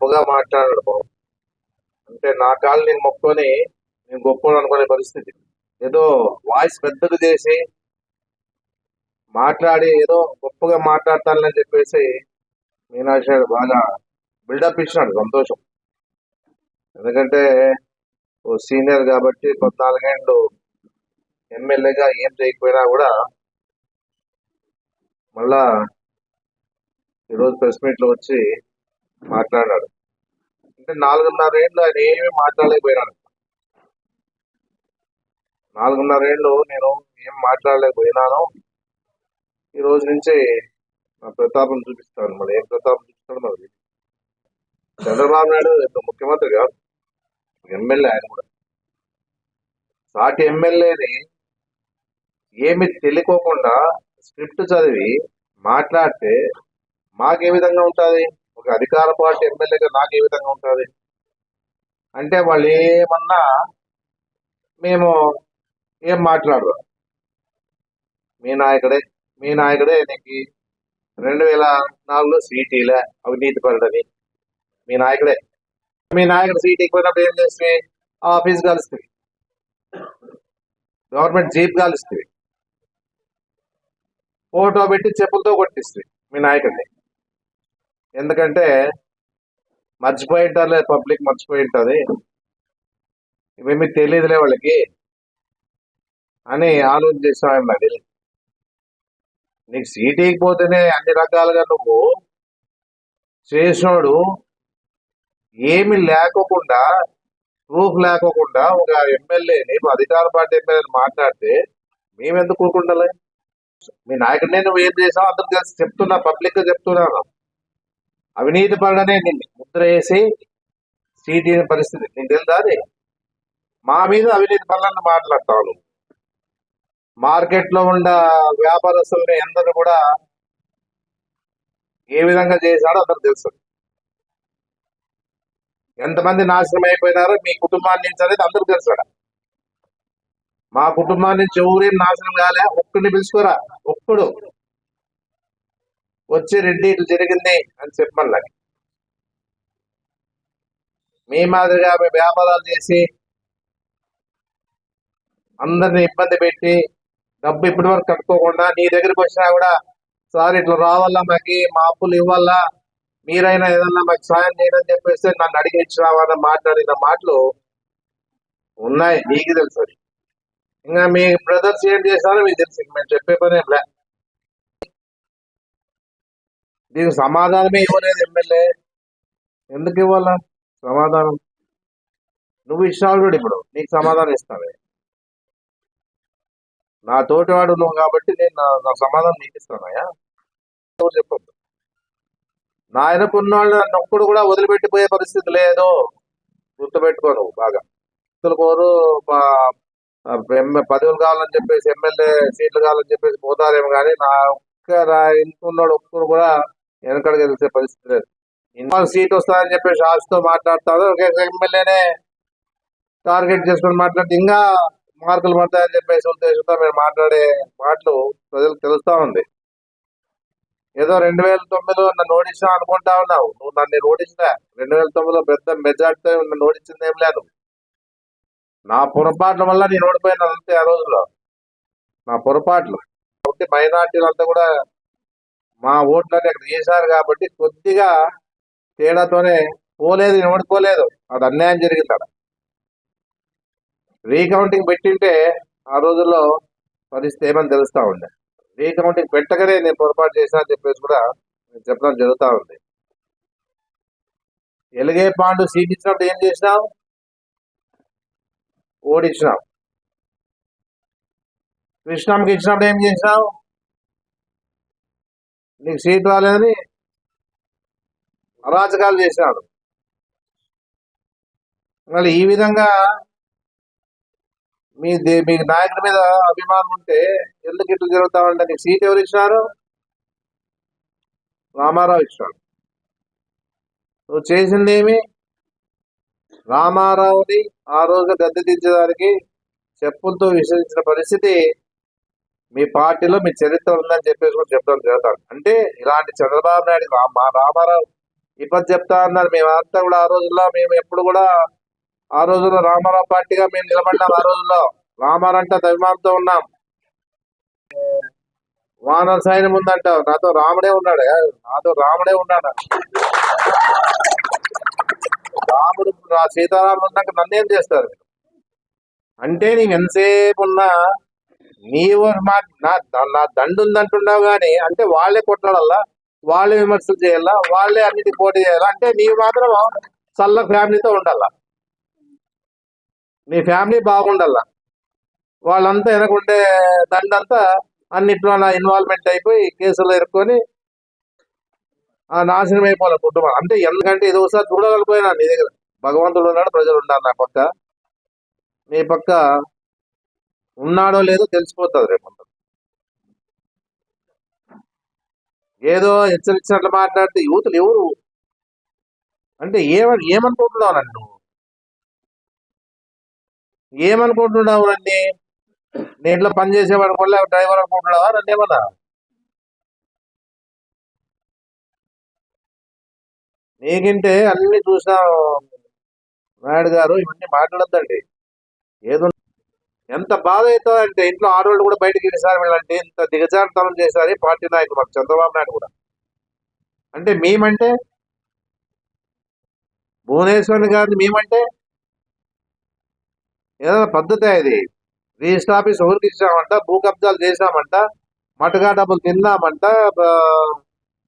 గొప్పగా మాట్లాడాడు. బాబు అంటే నా కాళ్ళు నేను మొక్కుని నేను గొప్ప అనుకునే పరిస్థితి. ఏదో వాయిస్ పెద్దది చేసి మాట్లాడి ఏదో గొప్పగా మాట్లాడతానని చెప్పేసి మీనాక్షి బాగా బిల్డప్ ఇచ్చినాడు. సంతోషం. ఎందుకంటే ఓ సీనియర్ కాబట్టి పద్నాలుగేళ్ళు ఎమ్మెల్యేగా ఏం చేయకపోయినా కూడా మళ్ళా ఈరోజు ప్రెస్ మీట్లో వచ్చి మాట్లాడాడు. అంటే నాలుగున్నర ఏళ్ళు ఆయన ఏమీ మాట్లాడలేకపోయినాడు. నాలుగున్నర ఏళ్ళు నేను ఏం మాట్లాడలేకపోయినాను ఈ రోజు నుంచి నా ప్రతాపం చూపిస్తాను మరి. ఏం ప్రతాపం చూపిస్తాడు మరి? చంద్రబాబు నాయుడు ఇప్పుడు ముఖ్యమంత్రి కాదు. ఎమ్మెల్యే ఆయన కూడా. సాటి ఎమ్మెల్యేని ఏమి తెలియకోకుండా స్క్రిప్ట్ చదివి మాట్లాడితే మాకే విధంగా ఉంటుంది? ఒక అధికార పార్టీ ఎమ్మెల్యేగా నాకు ఏ విధంగా ఉంటుంది? అంటే వాళ్ళు ఏమన్నా మేము ఏం మాట్లాడరు. మీ నాయకుడే మీ నాయకుడే నీకు రెండు వేల నాలుగులో సీటీలే అవినీతి పరుడని. మీ నాయకుడే. మీ నాయకుడు సీటీకి పోయినప్పుడు ఏం చేస్తే ఆఫీస్ కలుస్తుంది. గవర్నమెంట్ జీప్ కలుస్తుంది. ఫోటో పెట్టి చెప్పులతో కొట్టిస్తుంది మీ నాయకుడిని. ఎందుకంటే మర్చిపోయి ఉంటారులే పబ్లిక్ మర్చిపోయి ఉంటుంది ఇవేమి తెలియదులే వాళ్ళకి అని ఆలోచన చేస్తామేమో మరి నీకు సీట్ పోతేనే అన్ని రకాలుగా నువ్వు చేసినోడు ఏమి లేకోకుండా ప్రూఫ్ లేకోకుండా ఒక ఎమ్మెల్యేని అధికార పార్టీ ఎమ్మెల్యేని మాట్లాడితే మేమెందుకు కూకుండాలి మీ నాయకుడినే నువ్వు ఏం చేసావు అందరికి తెలిసి చెప్తున్నా పబ్లిక్గా చెప్తున్నాను. అవినీతి పరుడనే నిన్ను ముద్ర వేసి పరిస్థితి నీకు తెలుదాది మా మీద అవినీతి పనులను మాట్లాడతాను మార్కెట్లో ఉన్న వ్యాపారస్తుల్ని అందరూ కూడా ఏ విధంగా చేశాడో అందరు తెలుసు. ఎంతమంది నాశనం అయిపోయినారో మీ కుటుంబాన్ని నుంచి అనేది అందరికి తెలుసాడు మా కుటుంబాన్ని నుంచి ఎవరేం నాశనం కాలే ఒక్కడిని పిలుచుకోరా? ఒక్కడు. వచ్చి రెడ్డి ఇట్లా జరిగింది అని చెప్పమని నాకు మీ మాదిరిగా మీ వ్యాపారాలు చేసి అందరిని ఇబ్బంది పెట్టి డబ్బు ఇప్పటి వరకు కట్టుకోకుండా నీ దగ్గరికి వచ్చినా కూడా సార్ ఇట్లా రావాలా మాకి మా అప్పులు ఇవ్వాలా మీరైనా ఏదన్నా మాకు సాయం చేయడం చెప్పేస్తే నన్ను అడిగి మాట్లాడిన మాటలు ఉన్నాయి. నీకు తెలుసు ఇంకా మీ బ్రదర్స్ ఏం చేశారో మీకు తెలుసు. మేము చెప్పే పని ఏం లే. దీనికి సమాధానమే ఇవ్వలేదు ఎమ్మెల్యే. ఎందుకు ఇవ్వాలా? సమాధానం. నువ్వు ఇష్టాలుడు ఇప్పుడు. నీకు సమాధానం ఇస్తావే. నా తోటివాడు నువ్వు కాబట్టి నేను నా- నా సమాధానం నీకు ఇస్తానయా నువ్వు చెప్పొద్దు నా ఎనుకున్నవాళ్ళు నన్ను ఒక్కడు కూడా వదిలిపెట్టిపోయే పరిస్థితి లేదు. గుర్తుపెట్టుకో నువ్వు బాగా. వ్యక్తుల కోరు ఎమ్మె- పదవులు కావాలని చెప్పేసి ఎమ్మెల్యే సీట్లు కావాలని చెప్పేసి పోతారేమో కానీ నా ఒక్క నా ఉన్నాడు ఒక్కడు కూడా వెనకడికి తెలిసే పరిస్థితి లేదు. ఇంకో సీట్ వస్తుందని చెప్పేసి ఆశతో మాట్లాడతాడు ఒక ఎమ్మెల్యేనే టార్గెట్ చేసుకొని మాట్లాడితే ఇంకా మార్కులు పడతాయని చెప్పేసి ఉద్దేశంతో మేము మాట్లాడే మాటలు ప్రజలకు తెలుస్తా ఉంది. ఏదో రెండు వేల తొమ్మిదిలో నన్ను ఓడించా అనుకుంటా ఉన్నావు. నువ్వు నన్ను ఓడించినా రెండు వేల తొమ్మిదిలో పెద్ద మెజార్టీతో నన్ను ఓడించింది ఏం లేదు. నా పొరపాట్ల వల్ల నేను ఓడిపోయాను అంతే ఆ రోజుల్లో. నా పొరపాట్లు. కాబట్టి మైనార్టీలంతా కూడా మా ఓట్లని అక్కడ చేశారు కాబట్టి కొద్దిగా తేడాతోనే పోలేదు నేను అది అన్యాయం జరిగింది అక్కడ రీకౌంటింగ్ పెట్టింటే ఆ రోజుల్లో పరిస్థితి ఏమని తెలుస్తూ ఉండే. రీకౌంటింగ్ పెట్టగానే నేను పొరపాటు చేశా అని చెప్పేసి కూడా నేను చెప్పడం జరుగుతూ ఉంది. ఎలుగే పాండు సీట్ ఇచ్చినప్పుడు ఏం చేసినావు? ఓడించినావు కృష్ణంకి ఇచ్చినప్పుడు ఏం చేసినావు? నీకు సీట్ రాలేదని అరాచకాలు చేశాడు. మళ్ళీ ఈ విధంగా మీ దే- మీ నాయకుడి మీద అభిమానం ఉంటే ఎందుకు ఇట్లా జరుగుతా నీకు సీట్ ఎవరు ఇచ్చినారు? రామారావు ఇచ్చినాడు. నువ్వు చేసింది ఏమి? రామారావుని ఆ రోజు దెబ్బతీర్చడానికి చెప్పులతో విసరించిన పరిస్థితి మీ పార్టీలో మీ చరిత్ర ఉందని చెప్పేసి కూడా చెప్తాను జరుగుతాడు అంటే ఇలాంటి చంద్రబాబు నాయుడు రా- మా రామారావు ఇబ్బంది చెప్తా అన్నారు. మేము అంతా కూడా ఆ రోజుల్లో మేము ఎప్పుడు కూడా ఆ రోజుల్లో రామారావు పార్టీగా మేము నిలబడ్డాం. ఆ రోజుల్లో రామారంటే అభిమానంతో ఉన్నాం. వానర సైన్యం ఉందంట నాతో రాముడే ఉన్నాడు. నాతో రాముడే ఉన్నాడు. రాముడు సీతారాముడు ఉన్నాక నన్నేం చేస్తారు? అంటే నేను ఎంతసేపు ఉన్నా నీవు మా నా నా దండు ఉందంటున్నావు కానీ అంటే వాళ్ళే కొట్లాడాలా? వాళ్ళే విమర్శలు చేయాలా? వాళ్ళే అన్నిటి పోటీ చేయాలా? అంటే నీవు మాత్రం చల్ల ఫ్యామిలీతో ఉండాలా? నీ ఫ్యామిలీ బాగుండాలా? వాళ్ళంతా వెనకుండే దండంతా అన్నిట్లో ఇన్వాల్వ్మెంట్ అయిపోయి కేసులో ఇరుక్కొని ఆ నాశనం అయిపోవాలి కుటుంబం అంటే ఎందుకంటే ఇది ఒకసారి చూడగలిపోయినా నీ దగ్గర. భగవంతుడు ఉన్నాడు ప్రజలు ఉన్నారు నా పక్క. నీ పక్క ఉన్నాడో లేదో తెలిసిపోతుంది రేపు ఏదో హెచ్చరించినట్లు మాట్లాడితే యూతులు ఎవరు? అంటే ఏమని ఏమనుకుంటున్నావు నన్ను? ఏమనుకుంటున్నావు నన్ను? నేను ఇంట్లో పని చేసేవాడు కూడా డ్రైవర్ అనుకుంటున్నావా? నన్ను ఏమన్నా నీకంటే అన్ని చూసిన నాయుడు గారు ఇవన్నీ మాట్లాడద్దండి. ఏదో ఎంత బాధ అవుతుంది అంటే ఇంట్లో ఆడవాళ్ళు కూడా బయటకి వెళ్ళేసారు వెళ్ళంటే ఇంత దిగజారుతనం చేశారు పార్టీ నాయకులు మాకు చంద్రబాబు నాయుడు కూడా. అంటే మేమంటే? భువనేశ్వర్ గారిని మేమంటే? ఏదైనా పద్ధతి ఇది. రిజిస్టర్ ఆఫీస్ ఎవరికి ఇచ్చామంట భూ కబ్జాలు చేసామంట మటగా డబ్బులు తిన్నామంట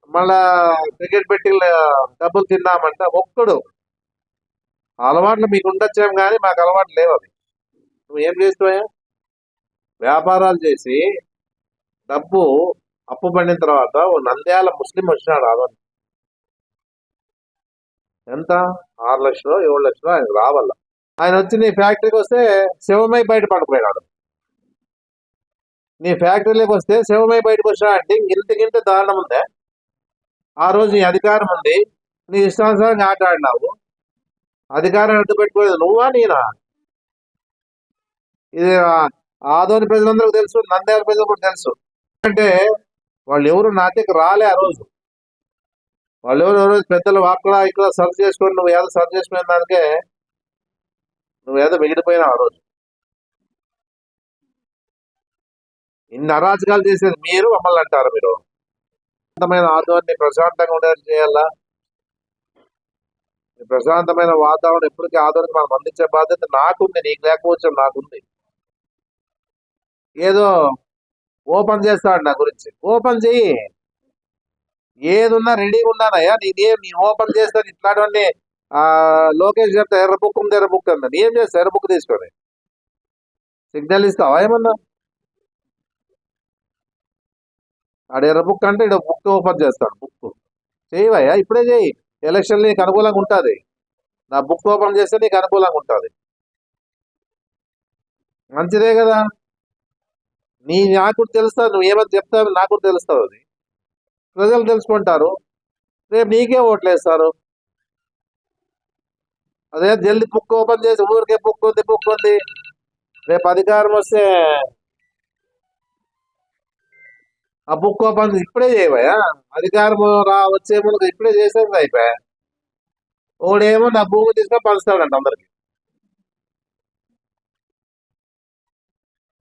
మళ్ళా క్రికెట్ పెట్టి డబ్బులు తిన్నామంట ఒక్కడు. అలవాట్లు మీకు ఉండొచ్చాం కానీ మాకు అలవాట్లు లేవు అవి. నువ్వు ఏం చేస్తావా వ్యాపారాలు చేసి డబ్బు అప్పు పడిన తర్వాత ఓ నంద్యాల ముస్లిం వచ్చినాడు ఆదోని ఎంత? ఆరు లక్షలు ఏడు లక్షలు ఆయన రావాల? ఆయన వచ్చి నీ ఫ్యాక్టరీకి వస్తే శివమై బయట పడిపోయినాడు నీ ఫ్యాక్టరీలోకి వస్తే శివమై బయటకు వచ్చినాడంటే ఇంతకింత దారుణం ఉందే. ఆ రోజు నీ అధికారం ఉంది. నీ ఇష్టానుసారంగా ఆట ఆడినావు. అధికారం అడ్డు పెట్టుకోలేదు నువ్వా నేనా? ఇది ఆదోని ప్రజలందరికీ తెలుసు నంద్యాల ప్రజలు కూడా తెలుసు. అంటే వాళ్ళు ఎవరు నా దగ్గర రాలే ఆ రోజు. వాళ్ళు ఎవరు ఎవరు పెద్దలు అక్కడ ఇక్కడ సర్చ్ చేసుకొని నువ్వు ఏదో సర్చ్ చేసుకునే దానికే నువ్వు ఏదో మిగిలిపోయినావు ఆ రోజు. ఇన్ని అరాచకాలు చేసేది మీరు మమ్మల్ని అంటారు మీరు. ప్రశాంతమైన ఆదోని ప్రశాంతంగా ఉండేది చేయాలా? ప్రశాంతమైన వాతావరణం ఎప్పటికీ ఆదోనికి మనం అందించే బాధ్యత నాకుంది నీకు లేకపోవచ్చు నాకుంది ఏదో ఓపెన్ చేస్తాడు నా గురించి. ఓపెన్ చెయ్యి. ఏదున్నా రెడీగా ఉన్నానయ్యా నేనేం నీ ఓపెన్ చేస్తాను. ఇట్లాంటివన్నీ ఆ లోకేష్ గారితో ఎర్ర బుక్ ఉంది ఎర్ర బుక్ అంది ఏం చేస్తా ఎర్ర బుక్ తీసుకొని సిగ్నల్ ఇస్తావా ఏమన్నా? ఆడ ఎర్ర బుక్ అంటే ఇక్కడ బుక్ ఓపెన్ చేస్తాడు. బుక్ చేయవయ్యా ఇప్పుడే చేయి ఎలక్షన్ నీకు అనుకూలంగా ఉంటుంది. నా బుక్ ఓపెన్ చేస్తే నీకు అనుకూలంగా ఉంటుంది. మంచిదే కదా. నీ నాకు కూడా నువ్వు ఏమైనా చెప్తావు నాకు కూడా అది. ప్రజలు తెలుసుకుంటారు. రేపు నీకే ఓట్లేస్తారు. అదే జల్ది బుక్ ఓపెన్ చేసి ఊరికే బుక్ ఉంది బుక్ ఉంది. రేపు అధికారం వస్తే ఆ బుక్ ఓపెన్ ఇప్పుడే చేయబోయా అధికారం రా వచ్చే ముందు ఇప్పుడే చేసేది అయిపోయా. ఓడేమో నా భూమి తీసుకొని పంచుతాడంట అందరికి.